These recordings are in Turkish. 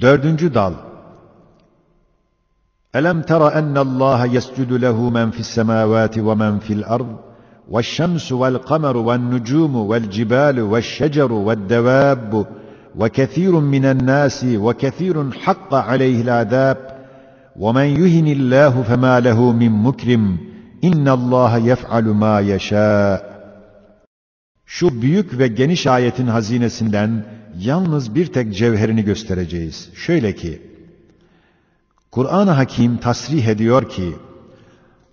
Dördüncü dal. Elem tera ennallaha yescudu lehu men fis semavati ve men fil ard والشمس والقمر والنجوم والجبال والشجر والدواب وكثير من الناس وكثير حق عليه العذاب ومن يهن الله فما له من مكرم إن الله يفعل ما يشاء Şu büyük ve geniş ayetin hazinesinden yalnız bir tek cevherini göstereceğiz. Şöyle ki, Kur'an-ı Hakim tasrih ediyor ki,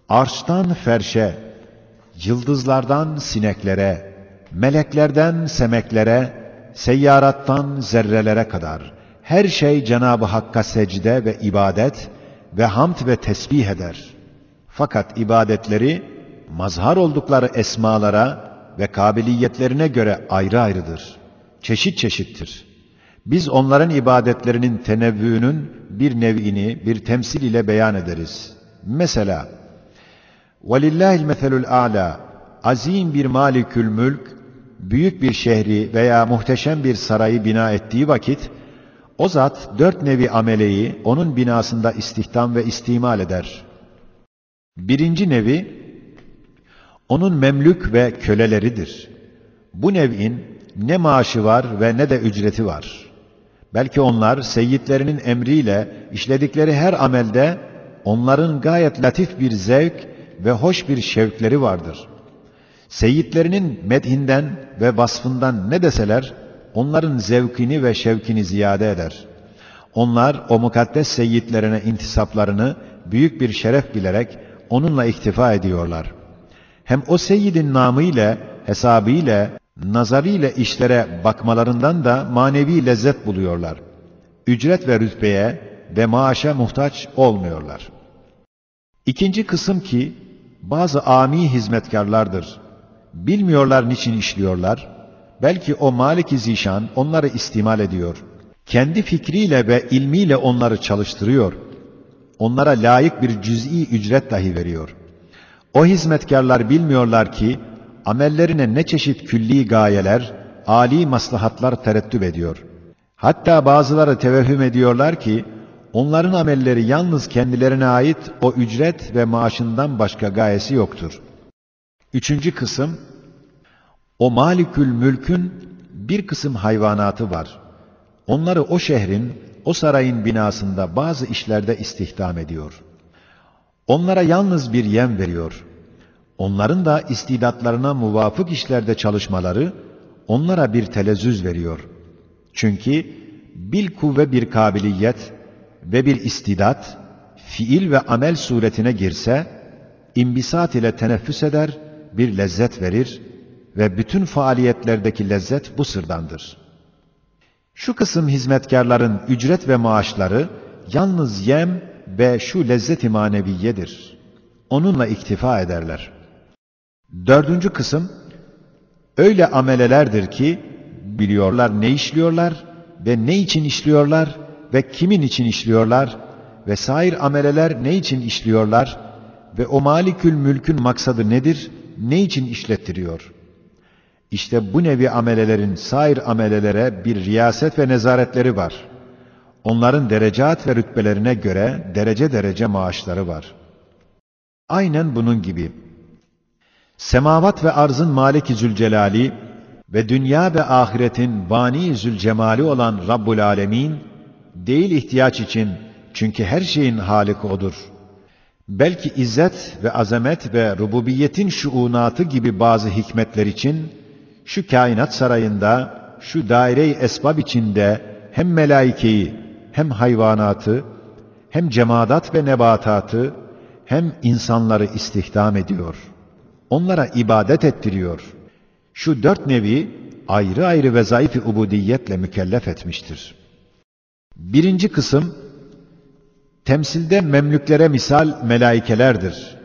arştan ferşe, yıldızlardan sineklere, meleklerden semeklere, seyyarattan zerrelere kadar her şey Cenab-ı Hakk'a secde ve ibadet ve hamd ve tesbih eder. Fakat ibadetleri mazhar oldukları esmalara ve kabiliyetlerine göre ayrı ayrıdır Çeşit çeşittir. Biz onların ibadetlerinin tenevvüünün bir nev'ini bir temsil ile beyan ederiz. Mesela وَلِلَّهِ الْمَثَلُ الْاَعْلَى Azim bir malikül mülk, büyük bir şehri veya muhteşem bir sarayı bina ettiği vakit, o zat dört nevi ameleyi onun binasında istihdam ve istimal eder. Birinci nevi, onun memlük ve köleleridir. Bu nev'in ne maaşı var ve ne de ücreti var. Belki onlar seyyidlerinin emriyle işledikleri her amelde onların gayet latif bir zevk ve hoş bir şevkleri vardır. Seyyidlerinin medhinden ve vasfından ne deseler, onların zevkini ve şevkini ziyade eder. Onlar o mukaddes seyyidlerine intisaplarını büyük bir şeref bilerek onunla iktifa ediyorlar. Hem o seyyidin namıyla, hesabıyla, nazarıyla işlere bakmalarından da manevi lezzet buluyorlar. Ücret ve rütbeye ve maaşa muhtaç olmuyorlar. İkinci kısım ki, bazı ami hizmetkarlardır. Bilmiyorlar niçin işliyorlar. Belki o Malik-i Zişan onları istimal ediyor. Kendi fikriyle ve ilmiyle onları çalıştırıyor. Onlara layık bir cüz'i ücret dahi veriyor. O hizmetkarlar bilmiyorlar ki amellerine ne çeşit külli gayeler, âli maslahatlar terettüp ediyor. Hatta bazıları tevehhüm ediyorlar ki onların amelleri yalnız kendilerine ait o ücret ve maaşından başka gayesi yoktur. Üçüncü kısım, o malikül mülkün bir kısım hayvanatı var. Onları o şehrin, o sarayın binasında bazı işlerde istihdam ediyor. Onlara yalnız bir yem veriyor. Onların da istidatlarına muvafık işlerde çalışmaları, onlara bir telezzüz veriyor. Çünkü bil kuvve bir kabiliyet, ve bir istidat, fiil ve amel suretine girse, imbisat ile teneffüs eder, bir lezzet verir ve bütün faaliyetlerdeki lezzet bu sırdandır. Şu kısım hizmetkarların ücret ve maaşları yalnız yem ve şu lezzet-i maneviyedir. Onunla iktifa ederler. Dördüncü kısım, öyle amelelerdir ki, biliyorlar ne işliyorlar ve ne için işliyorlar ve kimin için işliyorlar ve sair ameleler ne için işliyorlar ve o malikül mülkün maksadı nedir, ne için işlettiriyor? İşte bu nevi amelelerin sair amelelere bir riyaset ve nezaretleri var. Onların derecat ve rütbelerine göre derece derece maaşları var. Aynen bunun gibi. Semavat ve arzın Maliki Zülcelali ve dünya ve ahiretin Bani Zülcemali olan Rabbul Alemin, değil ihtiyaç için çünkü her şeyin halik O'dur. Belki izzet ve azamet ve rububiyetin şuunatı gibi bazı hikmetler için şu kainat sarayında, şu daire-i esbab içinde hem melaikeyi, hem hayvanatı, hem cemadat ve nebatatı, hem insanları istihdam ediyor. Onlara ibadet ettiriyor. Şu dört nevi ayrı ayrı vezayif-i ubudiyetle mükellef etmiştir.'' Birinci kısım, temsilde memlüklere misal melaikelerdir.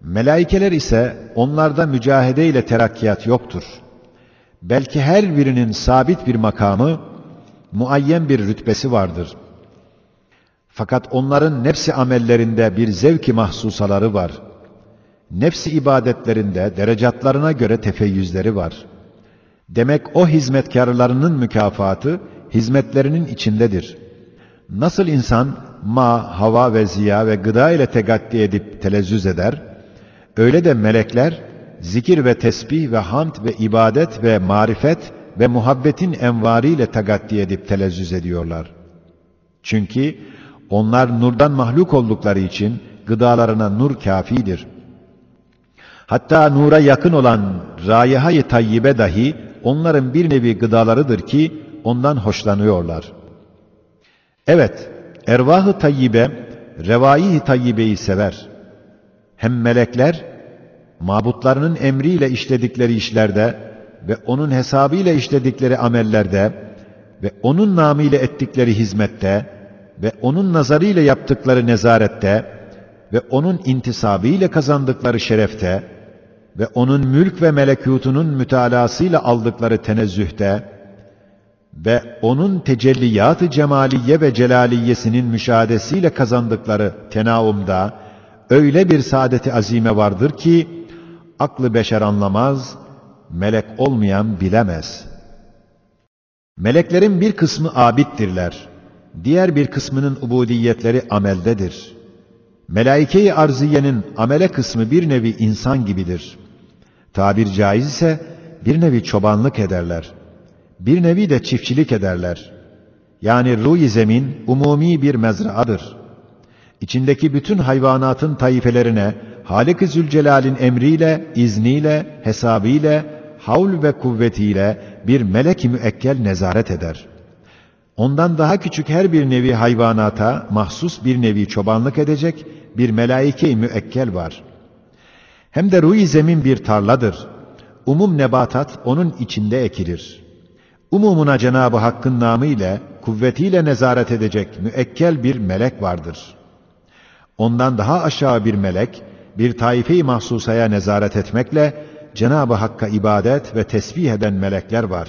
Melaikeler ise onlarda mücahede ile terakkiyat yoktur. Belki her birinin sabit bir makamı, muayyen bir rütbesi vardır. Fakat onların nefsi amellerinde bir zevki mahsusaları var. Nefsi ibadetlerinde derecatlarına göre tefeyyüzleri var. Demek o hizmetkarlarının mükafatı, hizmetlerinin içindedir. Nasıl insan ma, hava ve ziya ve gıda ile tegaddi edip telezzüz eder, öyle de melekler zikir ve tesbih ve hamd ve ibadet ve marifet ve muhabbetin envarıyla tagaddi edip telezzüz ediyorlar. Çünkü onlar nurdan mahluk oldukları için gıdalarına nur kafidir. Hatta nura yakın olan rayihayı tayyibe dahi onların bir nevi gıdalarıdır ki ondan hoşlanıyorlar. Evet, ervah-ı tayyibe, revai tayyibeyi sever. Hem melekler, mabutlarının emriyle işledikleri işlerde ve onun hesabıyla işledikleri amellerde ve onun namıyla ettikleri hizmette ve onun nazarıyla yaptıkları nezarette ve onun intisabıyla kazandıkları şerefte ve onun mülk ve melekutunun mütalasıyla aldıkları tenezzühte ve onun tecelliyat-ı cemaliye ve celaliyesinin müşahadesiyle kazandıkları tenaumda öyle bir saadeti azime vardır ki aklı beşer anlamaz, melek olmayan bilemez. Meleklerin bir kısmı abittirler, diğer bir kısmının ubudiyetleri ameldedir. Melaike-i arziyenin amele kısmı bir nevi insan gibidir. Tabir caiz ise bir nevi çobanlık ederler. Bir nevi de çiftçilik ederler. Yani ruh zemin umumi bir mezraadır. İçindeki bütün hayvanatın taifelerine Halik-i Zülcelal'in emriyle, izniyle, hesabıyla, havl ve kuvvetiyle bir melek-i müekkel nezaret eder. Ondan daha küçük her bir nevi hayvanata mahsus bir nevi çobanlık edecek bir melaike-i müekkel var. Hem de ruh zemin bir tarladır. Umum nebatat onun içinde ekilir. Umumuna Cenab-ı Hakk'ın namı ile, kuvvetiyle nezaret edecek müekkel bir melek vardır. Ondan daha aşağı bir melek, bir taife-i mahsusaya nezaret etmekle Cenab-ı Hakk'a ibadet ve tesbih eden melekler var.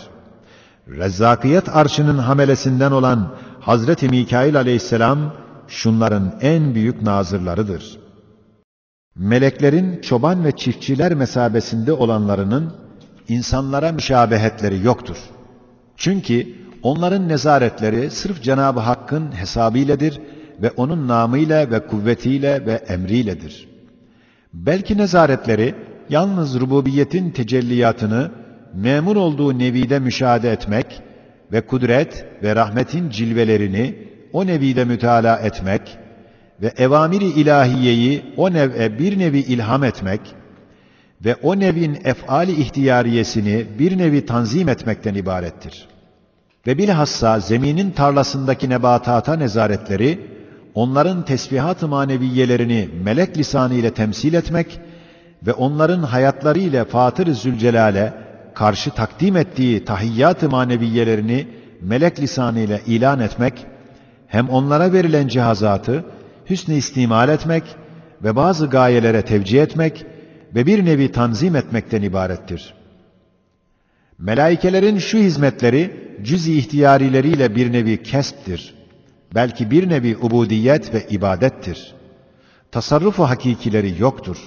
Rezzakiyet arşının hamelesinden olan Hazreti Mikail aleyhisselam şunların en büyük nazırlarıdır. Meleklerin çoban ve çiftçiler mesabesinde olanlarının insanlara müşabehetleri yoktur. Çünkü onların nezaretleri sırf Cenab-ı Hakk'ın hesabıyledir ve onun namıyla ve kuvvetiyle ve emriyledir. Belki nezaretleri yalnız rububiyetin tecelliyatını memur olduğu nevide müşahede etmek ve kudret ve rahmetin cilvelerini o nevide müteala etmek ve evamiri ilahiyeyi o nev'e bir nevi ilham etmek ve o nevin efali ihtiyariyesini bir nevi tanzim etmekten ibarettir. Ve bilhassa zeminin tarlasındaki nebatata nezaretleri, onların tesbihat-ı maneviyelerini melek lisanı temsil etmek ve onların hayatları ile Fatır-ı Zülcelal'e karşı takdim ettiği tahiyyat-ı maneviyelerini melek lisanı ilan etmek, hem onlara verilen cihazatı hüsnü istimal etmek ve bazı gayelere tevcih etmek ve bir nevi tanzim etmekten ibarettir. Melaikelerin şu hizmetleri cüz-i ihtiyarileriyle bir nevi kesptir. Belki bir nevi ubudiyet ve ibadettir. Tasarrufu hakikileri yoktur.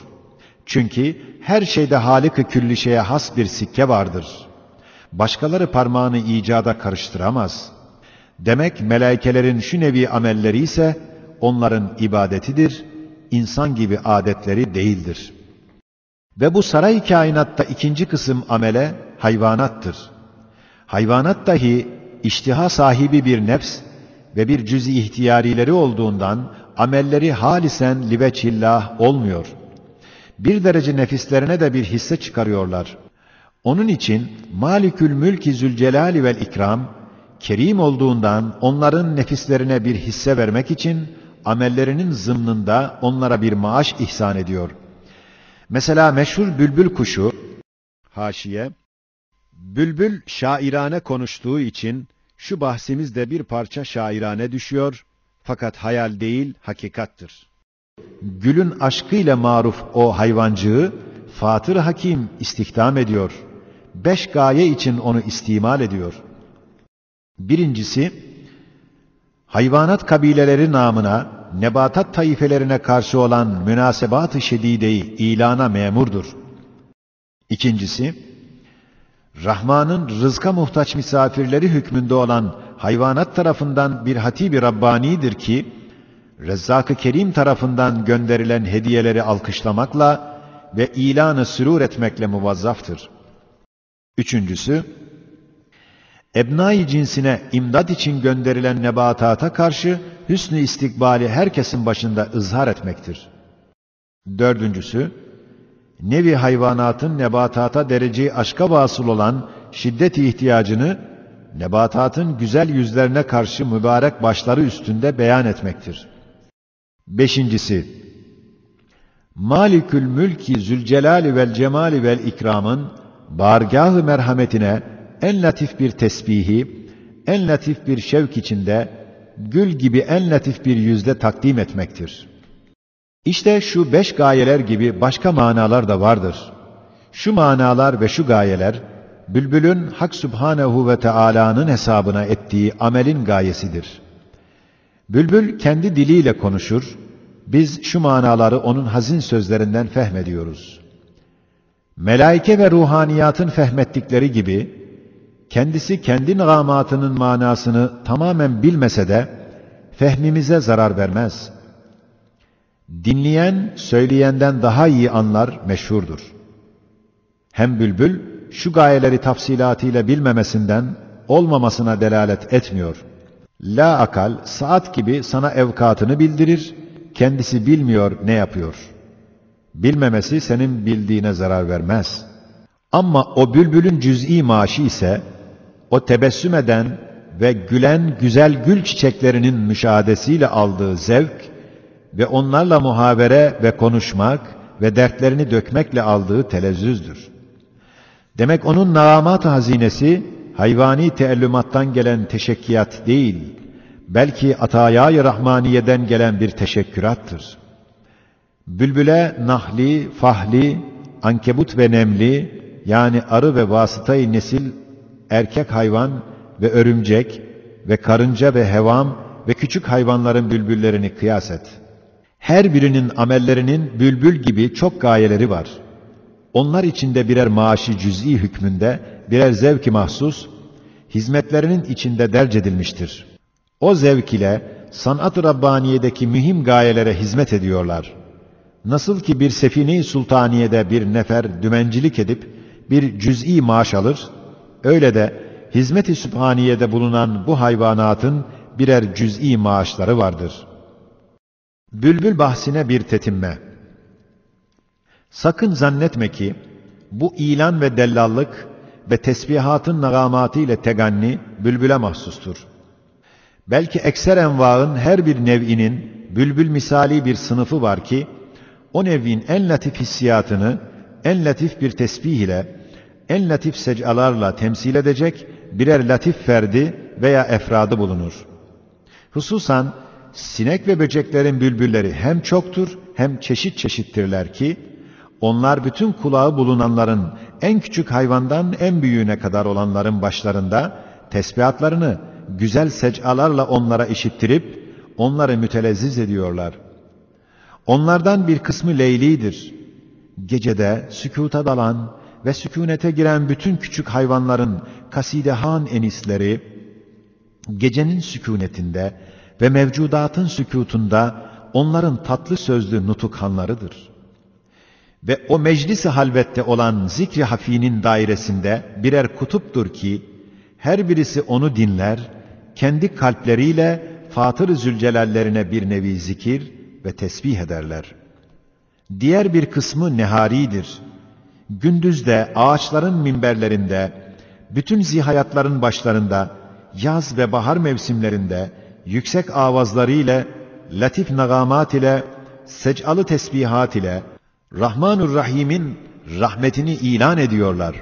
Çünkü her şeyde Halık-ı külli şeye has bir sikke vardır. Başkaları parmağını icada karıştıramaz. Demek melaikelerin şu nevi amelleri ise onların ibadetidir, insan gibi adetleri değildir. Ve bu saray kainatta ikinci kısım amele hayvanattır. Hayvanat dahi iştiha sahibi bir nefs ve bir cüz-i ihtiyarileri olduğundan amelleri halisen liveçillah olmuyor. Bir derece nefislerine de bir hisse çıkarıyorlar. Onun için Malikül Mülki Zülcelali vel İkram, kerim olduğundan onların nefislerine bir hisse vermek için amellerinin zımnında onlara bir maaş ihsan ediyor. Mesela meşhur bülbül kuşu, haşiye, bülbül şairane konuştuğu için şu bahsimizde bir parça şairane düşüyor, fakat hayal değil, hakikattır. Gülün aşkıyla maruf o hayvancığı, Fatır Hakim istihdam ediyor. Beş gaye için onu istimal ediyor. Birincisi, hayvanat kabileleri namına, nebatat taifelerine karşı olan münasebat-ı şedideyi ilana memurdur. İkincisi, Rahman'ın rızka muhtaç misafirleri hükmünde olan hayvanat tarafından bir hatibi Rabbani'dir ki, Rezzak-ı Kerim tarafından gönderilen hediyeleri alkışlamakla ve ilanı sürur etmekle muvazzaftır. Üçüncüsü, ebnai cinsine imdad için gönderilen nebatata karşı hüsnü istikbali herkesin başında ızhar etmektir. Dördüncüsü, nevi hayvanatın nebatata dereceyi aşka vasıl olan şiddet ihtiyacını nebatatın güzel yüzlerine karşı mübarek başları üstünde beyan etmektir. Beşincisi, Malikül Mülki Zülcelali vel Cemali vel İkram'ın bargahı merhametine en latif bir tesbihi, en latif bir şevk içinde, gül gibi en latif bir yüzde takdim etmektir. İşte şu beş gayeler gibi başka manalar da vardır. Şu manalar ve şu gayeler, Bülbül'ün Hak Sübhanehu ve Teala'nın hesabına ettiği amelin gayesidir. Bülbül kendi diliyle konuşur, biz şu manaları onun hazin sözlerinden fehmediyoruz. Melaike ve ruhaniyatın fehmettikleri gibi, kendisi kendi nagamatının manasını tamamen bilmese de, fehmimize zarar vermez. Dinleyen, söyleyenden daha iyi anlar meşhurdur. Hem bülbül, şu gayeleri tafsilatıyla bilmemesinden, olmamasına delalet etmiyor. La akal, saat gibi sana evkatını bildirir, kendisi bilmiyor ne yapıyor. Bilmemesi senin bildiğine zarar vermez. Ama o bülbülün cüz'i maaşı ise, o tebessüm eden ve gülen güzel gül çiçeklerinin müşahadesiyle aldığı zevk ve onlarla muhabere ve konuşmak ve dertlerini dökmekle aldığı telezzüzdür. Demek onun naamat hazinesi, hayvani teellümattan gelen teşekkiyat değil, belki atayay rahmaniyeden gelen bir teşekkürattır. Bülbüle nahli, fahli, ankebut ve nemli, yani arı ve vasıtayı nesil, erkek hayvan ve örümcek ve karınca ve hevam ve küçük hayvanların bülbüllerini kıyas et. Her birinin amellerinin bülbül gibi çok gayeleri var. Onlar içinde birer maaşı cüz'i hükmünde, birer zevki mahsus, hizmetlerinin içinde derc edilmiştir. O zevk ile sanat-ı Rabbaniye'deki mühim gayelere hizmet ediyorlar. Nasıl ki bir sefine-i sultaniyede bir nefer dümencilik edip bir cüz'i maaş alır, öyle de hizmet-i sübhaniyede bulunan bu hayvanatın birer cüz'i maaşları vardır. Bülbül bahsine bir tetinme. Sakın zannetme ki bu ilan ve dellallık ve tesbihatın nagamatı ile teganni bülbüle mahsustur. Belki ekser envaın her bir nev'inin bülbül misali bir sınıfı var ki, o nev'in en latif hissiyatını en latif bir tesbih ile, en latif secalarla temsil edecek birer latif ferdi veya efradı bulunur. Hususan sinek ve böceklerin bülbülleri hem çoktur hem çeşit çeşittirler ki, onlar bütün kulağı bulunanların en küçük hayvandan en büyüğüne kadar olanların başlarında tesbihatlarını güzel secalarla onlara işittirip onları mütelezziz ediyorlar. Onlardan bir kısmı leylidir. Gecede sükuta dalan ve sükunete giren bütün küçük hayvanların kasidehan enisleri, gecenin sükunetinde ve mevcudatın sükutunda onların tatlı sözlü nutukhanlarıdır. Ve o meclisi halvette olan zikri hafinin dairesinde birer kutuptur ki, her birisi onu dinler, kendi kalpleriyle Fatır-ı Zülcelallerine bir nevi zikir ve tesbih ederler. Diğer bir kısmı neharidir. Gündüzde ağaçların minberlerinde, bütün zihayatların başlarında, yaz ve bahar mevsimlerinde, yüksek avazları ile, latif nagamat ile, secalı tesbihat ile, Rahmanur Rahim'in rahmetini ilan ediyorlar.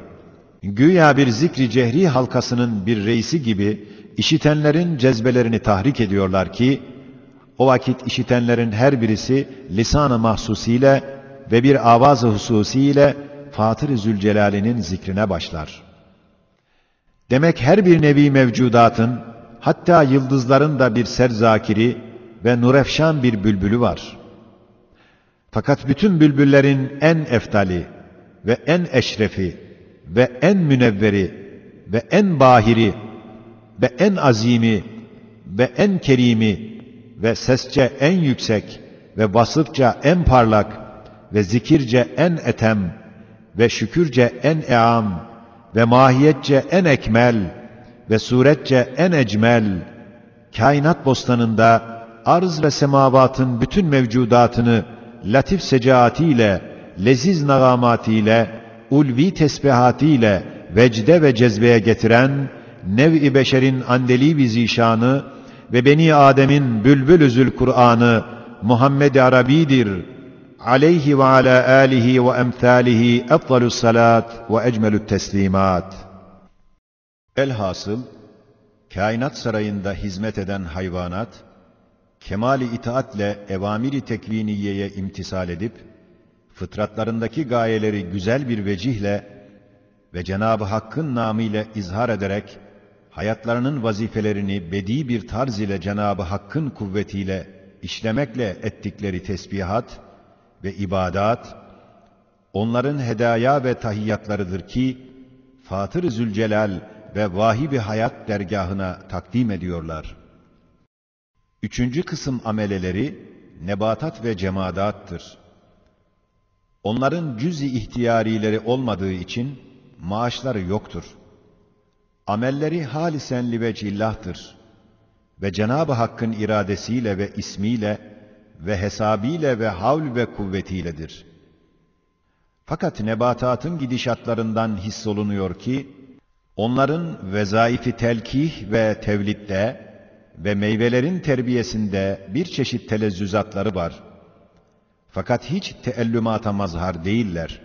Güya bir zikri cehri halkasının bir reisi gibi işitenlerin cezbelerini tahrik ediyorlar ki, o vakit işitenlerin her birisi lisan-ı mahsusiyle ve bir avaz-ı hususiyle Fatır-ı Zülcelal'inin zikrine başlar. Demek her bir nevi mevcudatın, hatta yıldızların da bir serzakiri ve nurefşan bir bülbülü var. Fakat bütün bülbüllerin en eftali ve en eşrefi ve en münevveri ve en bahiri ve en azimi ve en kerimi ve sesçe en yüksek ve vasıfça en parlak ve zikirce en etem ve şükürce en eam ve mahiyetçe en ekmel ve suretçe en ecmel kainat bostanında arz ve semavatın bütün mevcudatını latif secaatiyle, leziz nagamatiyle, ulvi tesbihatiyle vecde ve cezbeye getiren nev-i beşerin andeli zişanı ve Beni Adem'in bülbül Kur'an'ı Muhammed Arabi'dir. Aleyhi ve ala alihi ve emthalihi efdalus salat ve ecmelü't teslimat. Elhasıl, kainat sarayında hizmet eden hayvanat, kemali itaatle evamiri tekviniyeye imtisal edip, fıtratlarındaki gayeleri güzel bir vecihle ve Cenab-ı Hakk'ın namıyla izhar ederek, hayatlarının vazifelerini bedi bir tarz ile Cenab-ı Hakk'ın kuvvetiyle işlemekle ettikleri tesbihat ve ibadat, onların hedaya ve tahiyyatlarıdır ki, Fatır-ı Zülcelal ve Vahib-i Hayat dergahına takdim ediyorlar. Üçüncü kısım ameleleri, nebatat ve cemadattır. Onların cüz-i ihtiyarileri olmadığı için, maaşları yoktur. Amelleri halisen li vecillahtır. Ve Cenab-ı Hakk'ın iradesiyle ve ismiyle ve hesabıyla ve havl ve kuvvetiyledir. Fakat nebatatın gidişatlarından hissolunuyor ki, onların vezaifi telkih ve tevlitte ve meyvelerin terbiyesinde bir çeşit telezzüzatları var. Fakat hiç teellümata mazhar değiller.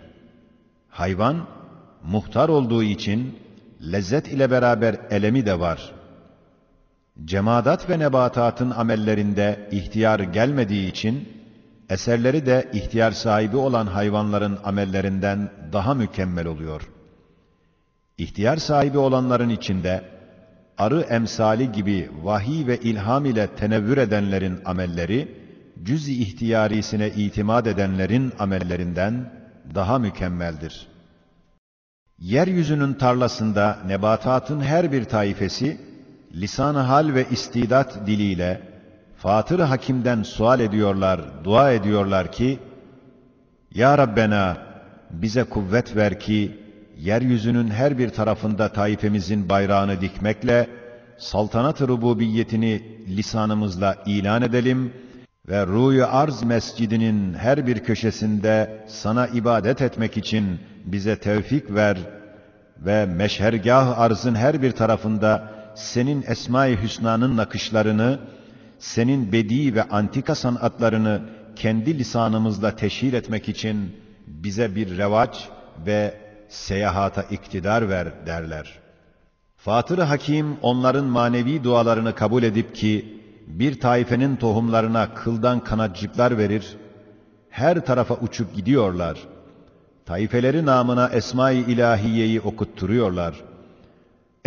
Hayvan, muhtar olduğu için lezzet ile beraber elemi de var. Cemadat ve nebatatın amellerinde ihtiyar gelmediği için eserleri de ihtiyar sahibi olan hayvanların amellerinden daha mükemmel oluyor. İhtiyar sahibi olanların içinde arı emsali gibi vahiy ve ilham ile tenevvür edenlerin amelleri, cüz-i ihtiyarisine itimat edenlerin amellerinden daha mükemmeldir.'' Yeryüzünün tarlasında nebatatın her bir taifesi, lisan-ı hal ve istidat diliyle, Fatır Hakim'den sual ediyorlar, dua ediyorlar ki, Ya Rabbena, bize kuvvet ver ki, yeryüzünün her bir tarafında taifemizin bayrağını dikmekle, saltanat-ı rububiyetini lisanımızla ilan edelim ve Ruyu Arz Mescidinin her bir köşesinde sana ibadet etmek için bize tevfik ver ve meşhergah arzın her bir tarafında senin Esma-i Hüsna'nın nakışlarını, senin bedi ve antika sanatlarını kendi lisanımızla teşhir etmek için bize bir revaç ve seyahata iktidar ver derler. Fatır Hakim onların manevi dualarını kabul edip ki bir taifenin tohumlarına kıldan kanatcıklar verir, her tarafa uçup gidiyorlar.'' Taifeleri namına Esma-i İlahiye'yi okutturuyorlar.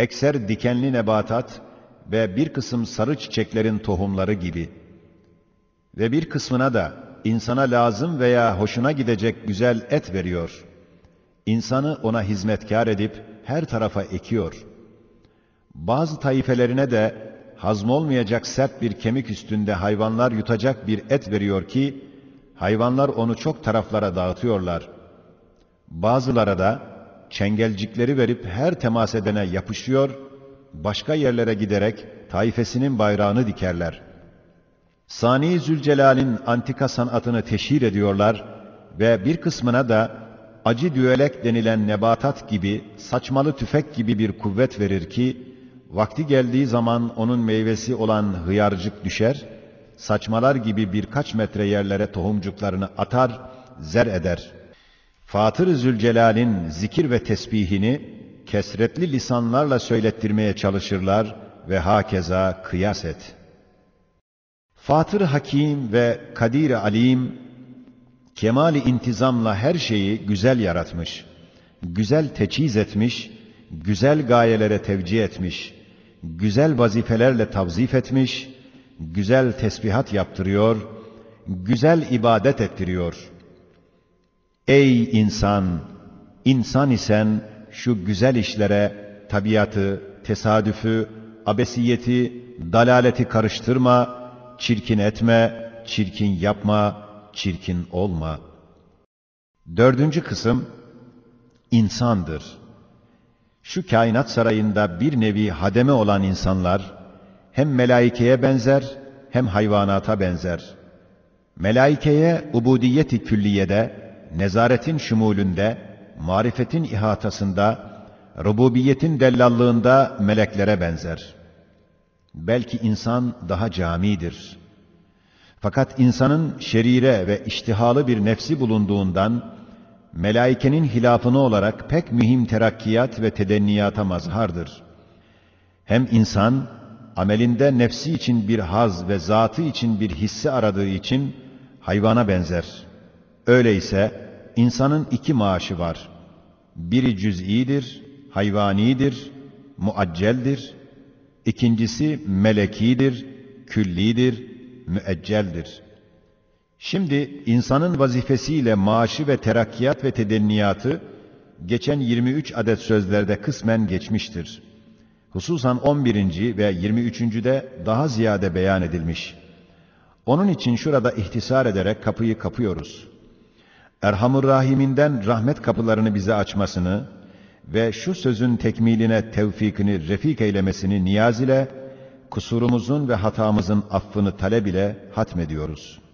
Ekser dikenli nebatat ve bir kısım sarı çiçeklerin tohumları gibi. Ve bir kısmına da insana lazım veya hoşuna gidecek güzel et veriyor. İnsanı ona hizmetkar edip her tarafa ekiyor. Bazı taifelerine de hazmolmayacak sert bir kemik üstünde hayvanlar yutacak bir et veriyor ki, hayvanlar onu çok taraflara dağıtıyorlar.'' Bazılara da çengelcikleri verip her temas edene yapışıyor, başka yerlere giderek taifesinin bayrağını dikerler. Sani Zülcelal'in antika sanatını teşhir ediyorlar ve bir kısmına da acı düelek denilen nebatat gibi, saçmalı tüfek gibi bir kuvvet verir ki, vakti geldiği zaman onun meyvesi olan hıyarcık düşer, saçmalar gibi birkaç metre yerlere tohumcuklarını atar, zer eder.'' Fatır Zülcelal'in zikir ve tesbihini kesretli lisanlarla söylettirmeye çalışırlar ve hakeza kıyas et. Fatır Hakim ve Kadir Alim kemali intizamla her şeyi güzel yaratmış, güzel teçhiz etmiş, güzel gayelere tevcih etmiş, güzel vazifelerle tavzif etmiş, güzel tesbihat yaptırıyor, güzel ibadet ettiriyor.'' Ey insan! insan isen şu güzel işlere tabiatı, tesadüfü, abesiyeti, dalaleti karıştırma, çirkin etme, çirkin yapma, çirkin olma. Dördüncü kısım, insandır. Şu kainat sarayında bir nevi hademe olan insanlar, hem melaikeye benzer, hem hayvanata benzer. Melaikeye ubudiyeti külliyede, nezaretin şumulünde, marifetin ihatasında, rububiyetin dellallığında meleklere benzer. Belki insan daha camidir. Fakat insanın şerire ve iştihalı bir nefsi bulunduğundan, melaikenin hilafını olarak pek mühim terakkiyat ve tedenniyata mazhardır. Hem insan, amelinde nefsi için bir haz ve zatı için bir hissi aradığı için hayvana benzer. Öyleyse insanın iki maaşı var. Biri cüz'idir, hayvanidir, muacceldir. İkincisi melekidir, küllidir, müecceldir. Şimdi insanın vazifesiyle maaşı ve terakkiyat ve tedenniyatı geçen 23 adet sözlerde kısmen geçmiştir. Hususan 11. ve 23. de daha ziyade beyan edilmiş. Onun için şurada ihtisar ederek kapıyı kapıyoruz. Erhamur Rahim'inden rahmet kapılarını bize açmasını ve şu sözün tekmiline tevfikini refik eylemesini niyaz ile kusurumuzun ve hatamızın affını talep ile hatmediyoruz.''